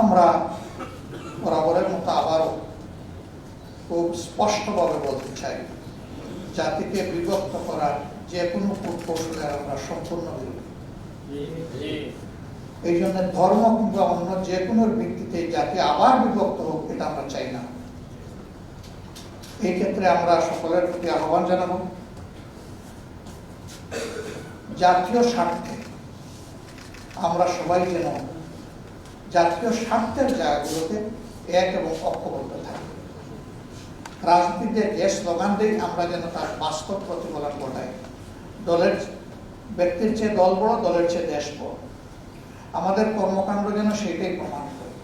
আমরা বরাবরের মতো আবারও খুব স্পষ্টভাবে বলতে চাই জাতিকে বিভক্ত করার যে কোনো কূটকৌশলের আমরা সম্পূর্ণ বিরোধী। এই জন্য ধর্ম কিংবা অন্য যে কোনো ভিত্তিতে জাতি আবার বিভক্ত হোক এটা আমরা চাই না। এই ক্ষেত্রে আমরা সকলের প্রতি আহ্বান জানাব জাতীয় স্বার্থে আমরা সবাই যেন জাতীয় স্বার্থের জায়গাগুলোতে এক এবং ঐক্যবদ্ধ থাকি। রাজনীতিতে যে স্লোগান দিই, আমরা যেন তার বাস্তব প্রতিফলন ঘটাই। দলের ব্যক্তির চেয়ে দল বড়, দলের চেয়ে দেশ বড়। আমাদের কর্মকাণ্ড যেন সেটাই প্রমাণ করে।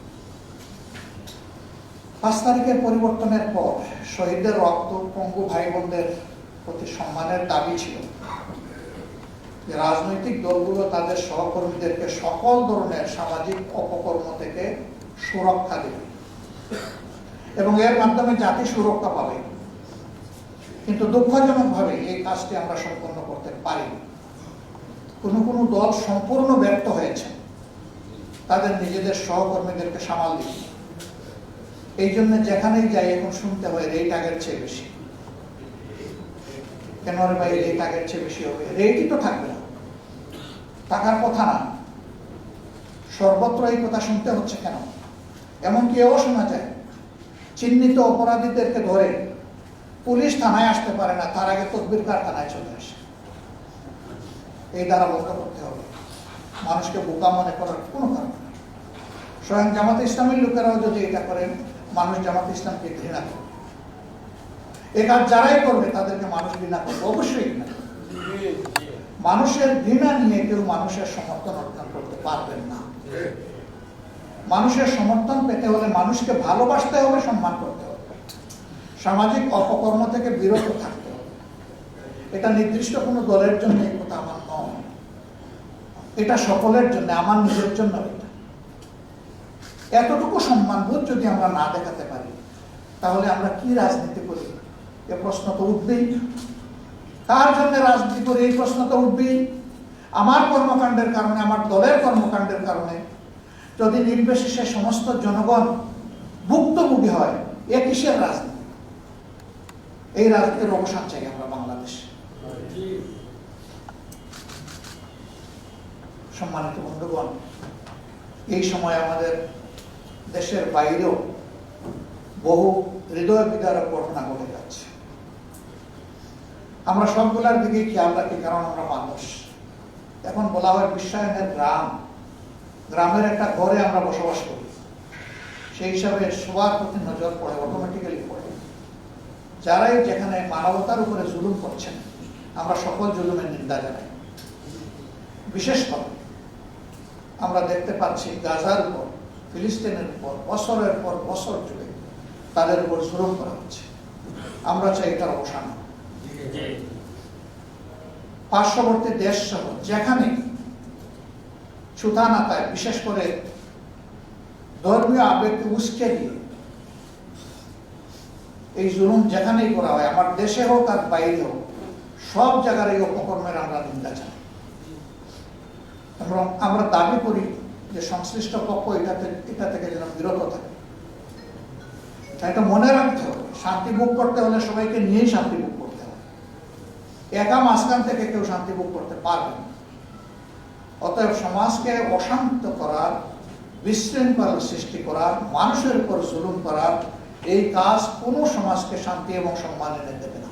পাঁচ তারিখের পরিবর্তনের পর শহীদদের রক্ত, পঙ্গু ভাই বোনদের প্রতি সম্মানের দাবি ছিল। রাজনৈতিক দলগুলো তাদের সহকর্মীদেরকে সকল ধরনের সামাজিক অপকর্ম থেকে সুরক্ষা দেবে। এবং এর মাধ্যমে জাতি সুরক্ষা পাবে। কিন্তু দুঃখজনকভাবে এই কাজটি আমরা সম্পন্ন করতে পারি কোনো কোনো দল সম্পূর্ণ ব্যর্থ হয়েছে। তাদের নিজেদের সহকর্মীদেরকে সামাল দিতে। এই জন্য যেখানেই যাই এখন শুনতে হয় রেট আগের চেয়ে বেশি। কেন রে ভাই রেট আগের চেয়ে বেশি হবে রেটই তো থাকবে না। টাকার কথা না। সর্বত্র এই কথা শুনতে হচ্ছে কেন? এমনকি এও শোনা যায়, চিহ্নিত অপরাধীদেরকে ধরে পুলিশ থানায় আসতে পারে না, তার আগে তদবির কারখানায় চলে আসে? এই দ্বারা বন্ধ করতে হবে। মানুষকে বোকা মনে করার কোনো কারণ স্বয়ং জামাত ইসলামের লোকেরাও যদি এটা করেন, মানুষ জামাত ইসলামকে ঘৃণা করবে। কাজ যারাই করবে, তাদেরকে মানুষ ঘৃণা করবে। অবশ্যই মানুষের ঘৃণা নিয়ে কেউ মানুষের সমর্থন অর্জন করতে পারবেন না। মানুষের সমর্থন পেতে হলে মানুষকে ভালোবাসতে হবে, সম্মান করতে হবে। সামাজিক অপকর্ম থেকে বিরত থাকতে হবে। এটা নির্দিষ্ট কোনো দলের জন্য এই কথা আমার নয়। এটা সকলের জন্য, আমার নিজের জন্য এটা। এতটুকু সম্মানবোধ যদি আমরা না দেখাতে পারি, তাহলে আমরা কি রাজনীতি করি? এ প্রশ্ন তো উঠবেই। কার জন্য রাজনীতি করি এই প্রশ্ন তো উঠবেই? আমার কর্মকাণ্ডের কারণে, আমার দলের কর্মকাণ্ডের কারণে যদি নির্বিশেষে সমস্ত জনগণ ভুক্তভোগী হয়, এ কিসের রাজনীতি? এই রাজনীতির অবসান চাই আমরা বাংলাদেশে। সম্মানিত বন্ধুগণ, এই সময় আমাদের দেশের বাইরেও বহু হৃদয় বিদারক ঘটনা ঘটে যাচ্ছে। আমরা সবগুলার দিকে খেয়াল রাখি কারণ আমরা মানুষ? এখন বলা হয় বিশ্বায়নের গ্রাম। গ্রামের একটা ঘরে আমরা বসবাস করি। সেই হিসাবে সবার প্রতি নজর পড়ে অটোমেটিক্যালি পড়ে। যারাই যেখানে মানবতার উপরে জুলুম করছেন, আমরা সকল জুলুমের নিন্দা জানাই। বিশেষ করে আমরা দেখতে পাচ্ছি গাজার উপর, ফিলিস্তিনের উপর, বছরের পর বছর জুড়ে তাদের উপর জুলুম করা হচ্ছে। আমরা চাই এটার অবসান হোক। পার্শ্ববর্তী দেশ সহ যেখানে ছুতানাতায় বিশেষ করে ধর্মীয় আবেগকে উস্কে দিয়ে এই জুলুম যেখানেই করা হয়, আমার দেশে হোক আর বাইরে হোক, সব জায়গার এই অপকর্মের আমরা নিন্দা জানাই। এবং আমরা দাবি করি যে সংশ্লিষ্ট পক্ষ এটাতে এটা থেকে যেন বিরত থাকে। এটা মনে রাখতে হবে। শান্তি ভোগ করতে হলে সবাইকে নিয়েই শান্তি ভোগ একা মাঝখান থেকে কেউ শান্তি ভোগ করতে পারবে না। অতএব সমাজকে অশান্ত করার, বিশৃঙ্খলা সৃষ্টি করার, মানুষের উপর জুলুম করার, এই কাজ কোনো সমাজকে শান্তি এবং সম্মান এনে দেবে না।